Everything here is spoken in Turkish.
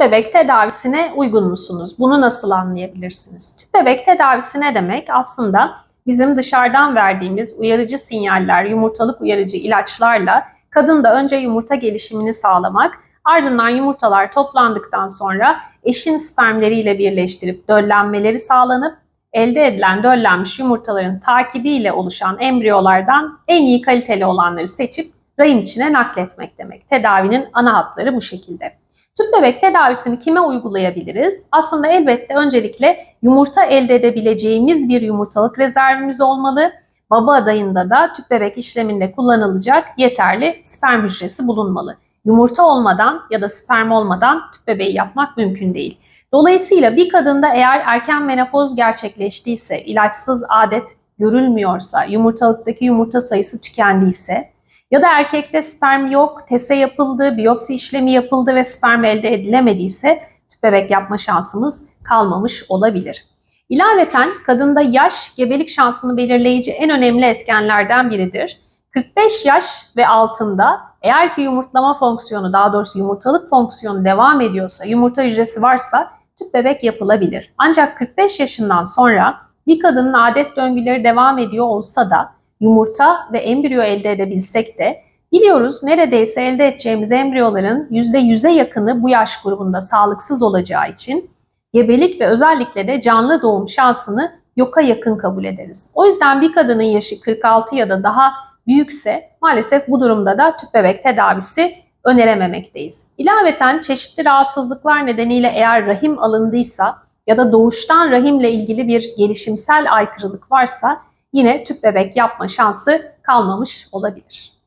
Tüp bebek tedavisine uygun musunuz? Bunu nasıl anlayabilirsiniz? Tüp bebek tedavisi ne demek? Aslında bizim dışarıdan verdiğimiz uyarıcı sinyaller, yumurtalık uyarıcı ilaçlarla kadında önce yumurta gelişimini sağlamak, ardından yumurtalar toplandıktan sonra eşin spermleriyle birleştirip döllenmeleri sağlanıp elde edilen döllenmiş yumurtaların takibiyle oluşan embriyolardan en iyi kaliteli olanları seçip rahim içine nakletmek demek. Tedavinin ana hatları bu şekilde. Tüp bebek tedavisini kime uygulayabiliriz? Aslında elbette öncelikle yumurta elde edebileceğimiz bir yumurtalık rezervimiz olmalı. Baba adayında da tüp bebek işleminde kullanılacak yeterli sperm hücresi bulunmalı. Yumurta olmadan ya da sperm olmadan tüp bebeği yapmak mümkün değil. Dolayısıyla bir kadında eğer erken menopoz gerçekleştiyse, ilaçsız adet görülmüyorsa, yumurtalıktaki yumurta sayısı tükendiyse ya da erkekte sperm yok, tese yapıldı, biyopsi işlemi yapıldı ve sperm elde edilemediyse tüp bebek yapma şansımız kalmamış olabilir. İlaveten kadında yaş gebelik şansını belirleyici en önemli etkenlerden biridir. 45 yaş ve altında eğer ki yumurtlama fonksiyonu daha doğrusu yumurtalık fonksiyonu devam ediyorsa, yumurta hücresi varsa tüp bebek yapılabilir. Ancak 45 yaşından sonra bir kadının adet döngüleri devam ediyor olsa da yumurta ve embriyo elde edebilsek de biliyoruz neredeyse elde edeceğimiz embriyoların %100'e yakını bu yaş grubunda sağlıksız olacağı için gebelik ve özellikle de canlı doğum şansını yoka yakın kabul ederiz. O yüzden bir kadının yaşı 46 ya da daha büyükse maalesef bu durumda da tüp bebek tedavisi önerememekteyiz. İlaveten çeşitli rahatsızlıklar nedeniyle eğer rahim alındıysa ya da doğuştan rahimle ilgili bir gelişimsel aykırılık varsa yine tüp bebek yapma şansı kalmamış olabilir.